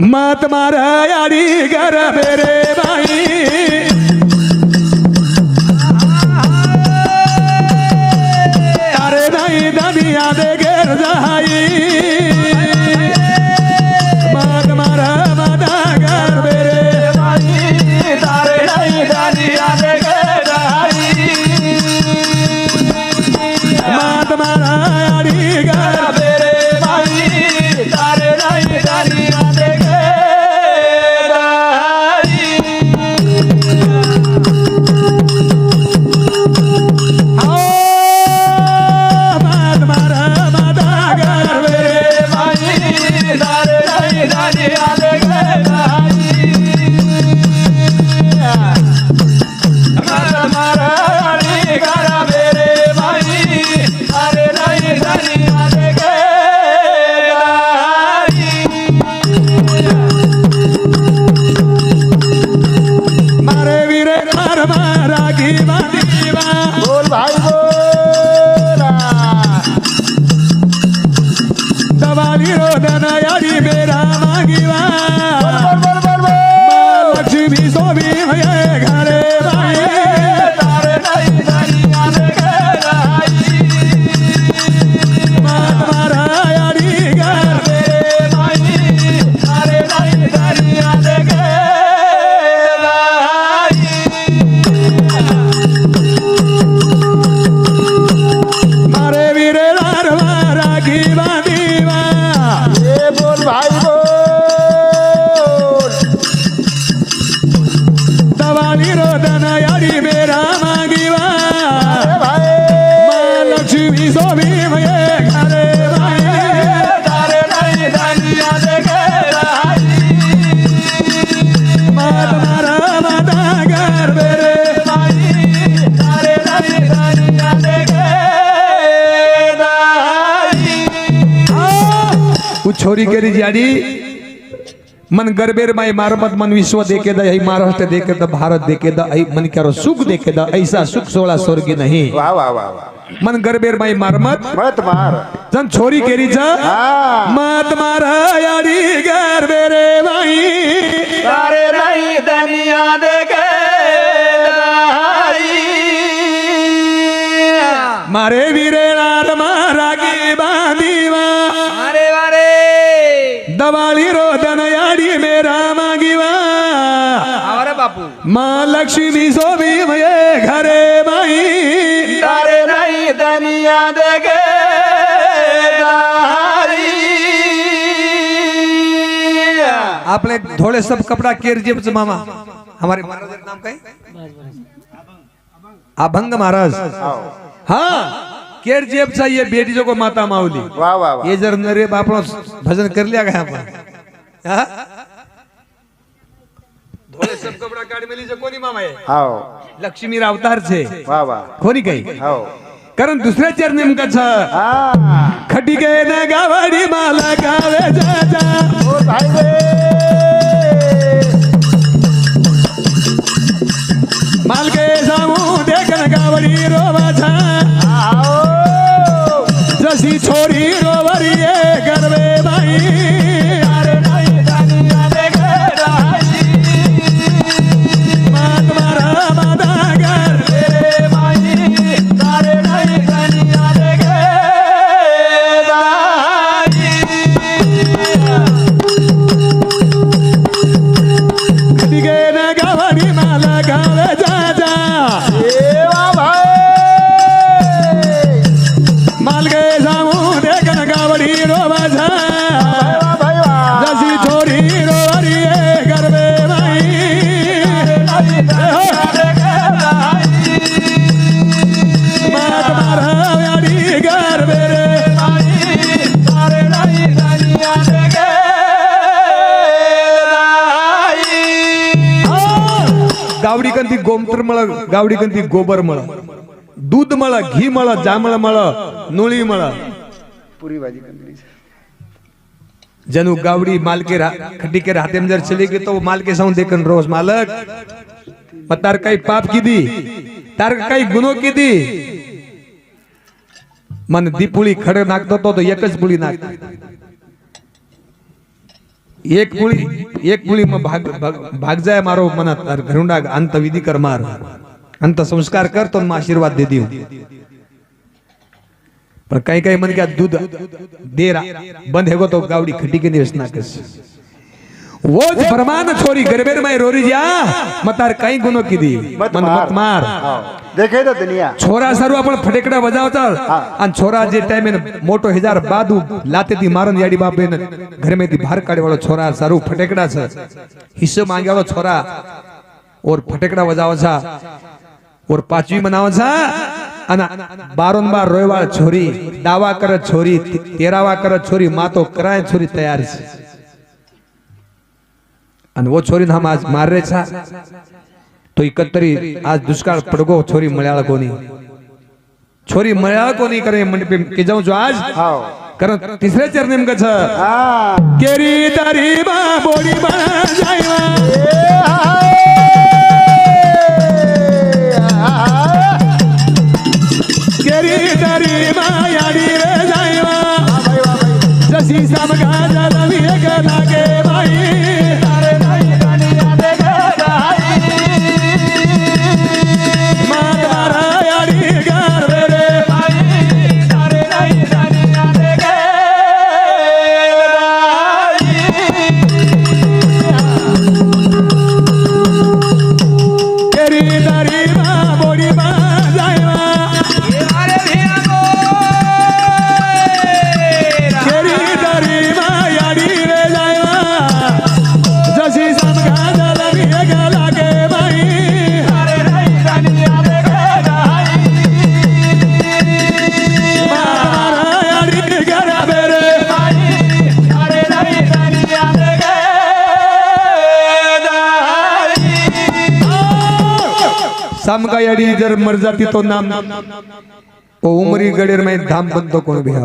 मत मार यारी घर मेरे बाई अरे नाही दुनिया दे घेर जाई छोरी केरी जाडी मन गरबेर माई मारमत मन विश्व देखे द हई महाराष्ट्र देखे द भारत देखे द मन करो सुख देखे द ऐसा सुख सोळा स्वर्गी नहीं. वाह वाह वाह मन गरबेर माई मारमत मत मार. जन छोरी केरी ज मत मार याडी गरबेरे माई. तारे नहीं दुनिया देखे मारे वीरे लाल मारा दवाळी रोदन याडी मेरा मागीवा माँ लक्ष्मी सोमी भये घरे माई तारे नहीं दुनिया देखे आपले थोड़े सब कपड़ा केर जेबच मामा. हमारे महाराज नाम काय? अभंग महाराज. हाँ. केर जेबचा ये बेटी जो को माता माऊली। वाह वाह वाह ये जर नरे बापड़ो भजन कर लिया गया आपण हाँ? थोड़े सब कपड़ा काढ मेली जो कोणी मामा आहे हाव लक्ष्मी अवतार छे वाह वाह कोणी काही हाव कारण दुसऱ्या चर नेमकाच हाँ। खटिके न गावाडी माला गावे जा जा। रे। मालके जाऊ देखन गावडी रोवाचा आओ जशी छोरी रोवरी ये गरवे बाई गोमतर मळ गावडी कंती गोबर मळ. दूध मळ घी मळ जांभळ मळ नुळी मळ. पूरी भाजी कंदरी जनु गावड़ी माल के रा- खड्डी के राहते में जर चली गई तो वो माल के साउंड देखन रोज मालक. तार काही पाप किती? तार काही गुन्हो किती? मन दी पुळी खड नाकतो तो एकच पुळी नाक એક પુળી એક પુળીમાં ભાગ ભાગ- ભાગ જાય મારો મનત અર ઘરુંડા અંત વિધિ કર માર અંત સંસ્કાર કર તો માં આશીર્વાદ દે દીઉં પણ કઈ કઈ મને કે આ દૂધ દેરા બંધ હેગો તો ગાવડી ખટી કે દિવસ ના કરશે वो જ ફરમાન છોરી ગરબેર માં રોરી જા મતાર કઈ ગુનો કીધી મત મન મત માર હા. દેખે તો દુનિયા. છોરા સરવા પણ ફટેકડા વજાવતા. અને છોરા જે ટાઈમે મોટો હજાર બાદુ લાતેથી મારન યાડી બાપે ઘરમેથી બહાર કાઢે વાળો છોરા સારું ફટેકડા છે. હિસ્સો માંગે વાળો છોરા. ઓર ફટેકડા વજાવે છે. ઓર પાંચવી મનાવે છે. અને બારોન બાર રોયવાળ છોરી દાવા કરે છોરી તેરાવા કરે છોરી માતો કરાય છોરી તૈયાર છે. અને વો છોરી નામ આજ મારે છે. તો એકત્રી આ દુષ્કાળ પડગો છોરી મળ્યા કોની છોરી મળ્યા કોની કરે મંડપે કે જાઉં છું આજ? કારણ તીસરે ચરણ એમ કે છે. કેરી તારી બા બોડી બા જાયવા सामगा याडी जर मर जाती तो नाम ओ उमरी गडेर माहीत धाम बनतो कोण भिहा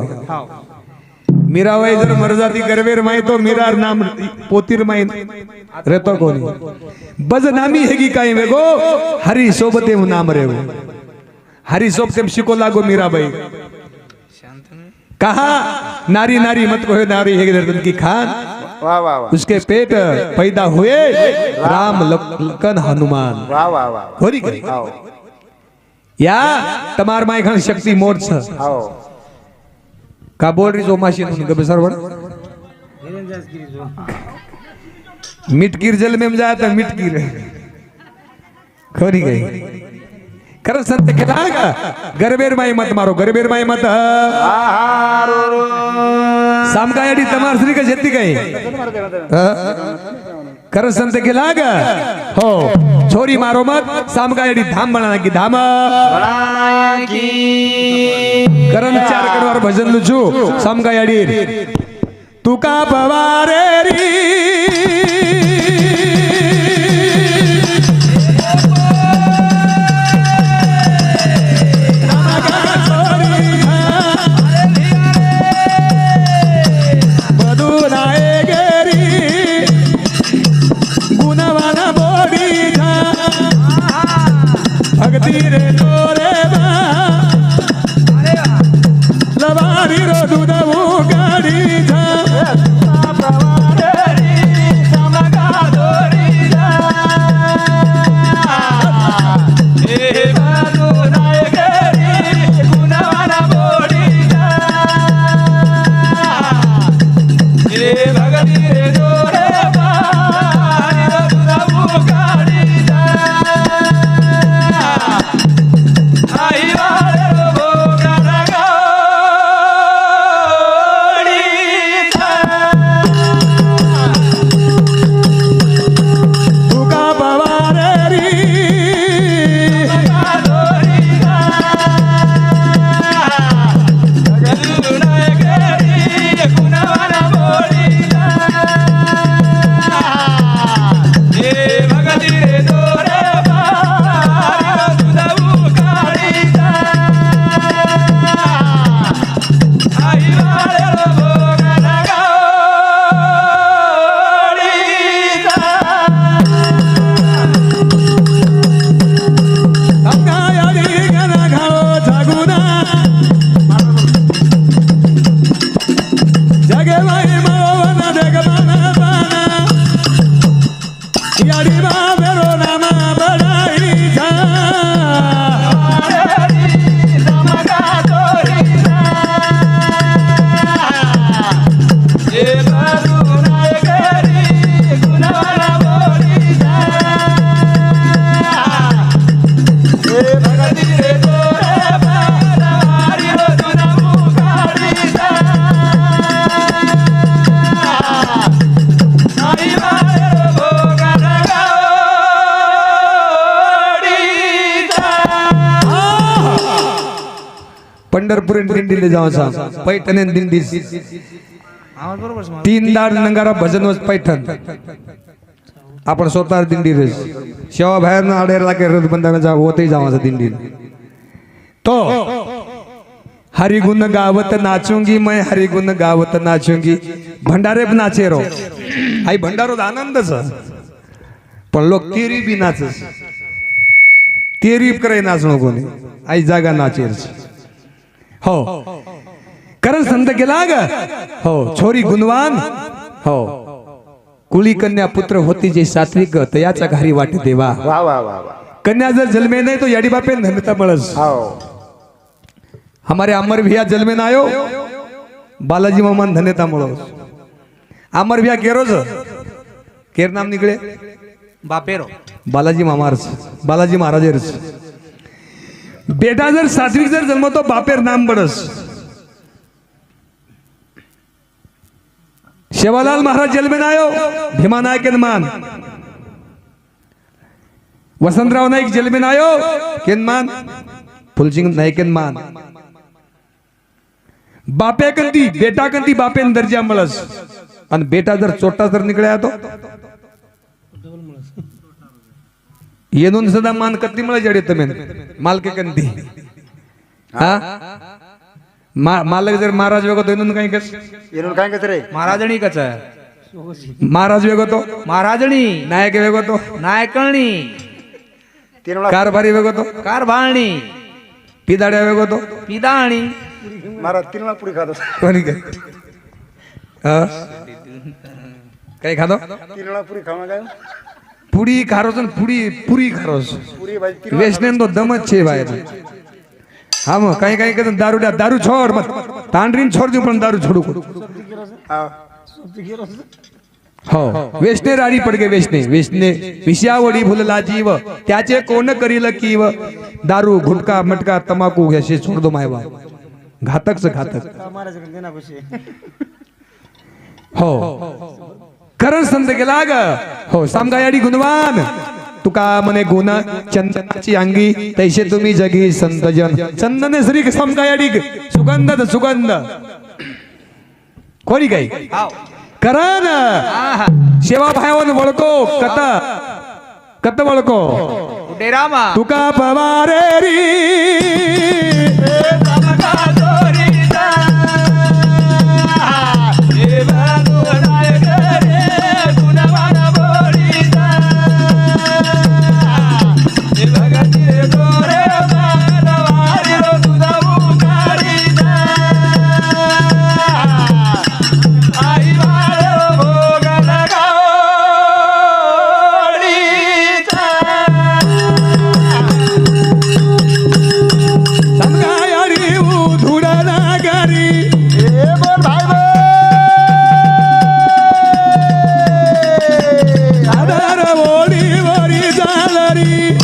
मीराबाई जर मर जाती गरवेर माहीत तो मीरार नाम पोतीर माई रेतो कोणी? बज नामी हेगी काय वेगो हरी सोबते नाम रेव हरी सोबते शिको लागो मीराबाई। कहा? नारी नारी मत को नारी हे की खान। उसके पेट पैदा हुए राम लखन हनुमान। या तमार माय खान शक्ति मोर छ का बोल रही जो माशी तुम कभी सरवर मिटकीर जल में जाया था मिटकीर। खोरी गई। कर सत्य केला का गरबेर माई मत मारो गरबेर माई मत। आहा सामगायडी तमार श्री का जेती काय? कर संत खिलागा हो. छोरी मारो मत सामगायडी धाम बनाना की धाम. करण चार कडवर भजन लुचू सामगायडी तुका पवारे री? पंढरपूर दिंडीला जाऊ सांग पैठण दिंडी तीन दाड नंगारा भजन वच पैठण. आपण स्वतः दिंडी रेस शेवा बाहेर आडेरला के रथ बंधाने जा होते जावाचा दिंडी. तो हरिगुण गावत नाचूंगी मैं हरिगुण गावत नाचूंगी. भंडारे नाचे रो. आई भंडारो आनंदच पण लोक तेरी बी नाचस. तेरी करे नाचणं कोणी. आई जागा नाचेर हो. कारण संत गेला ग हो. छोरी गुणवान? हो. कुळी कन्या पुत्र होती जे सात्विक तयाचा घरी वाट देवा. वा वा वा वा. कन्या जर जन्मे नहीं तो याडी बापे धनता बळस हो. हमारे अमर भैया जन्मे ना आयो बालाजी मामा धन्यता મળો अमर भैया केरो छ केर नाम निकळे बापेरो. बालाजी मामारच बालाजी महाराजेरच बेटा जर सात्विक जर जन्मतो बापेर नाम बडस. शेवालाल महाराज जल में आयो भीमा नायक मान. वसंतराव नाईक जेल में ना आयो केनमान फुलसिंग नायक मान. बापे कंती बेटा कंती बापेन दर्जा मळस. आणि बेटा जर चोटा जर निकळ्या तो येऊन सदा मान कत्ती मला ಮಳೆ ಜಡಿಯುತ್ತೆ मेन? मालके कंती हा मालक जर महाराज वेगवतो येऊन काही कस? येऊन काय कस रे? महाराजणी कच महाराज वेगवतो महाराजणी. नायक वेगवतो नायकणी कारभारी वेगवतो कारभारणी. पिदाड्या वेगतो पिदाणी. महाराज तीन वेळा पुढे खातो. कोणी काय काय खातो? तिरवळा पुरी खावा काय પૂરી ખારો છો ને પૂરી પૂરી ખારો છો पुरी भाजी तीन વેસને તો દમ જ છે ભાઈ હા મ કઈ કઈ કઈ દારૂ દારૂ છોડ મત તાંડરીને છોડ દઉં પણ દારૂ છોડું हा हो वेसने राडी पडगे वेसने वेसने विषयावडी भुलला जीव त्याचे कोण करील कीव दारू गुटखा मटका तमाकू घ्याशे सोड दो माय बाप घातकच घातक हो करण संत गेला ग हो सामगायाडी गुणवान. तुका मने गुण चंदनाची अंगी तैसे तुम्ही जगी संत जन चंदने श्री समगायाडी सुगंध द सुगंध. कोणी काही करण. सेवा भावन वळको कत. कत वळको तुका पवारे री বাড়ি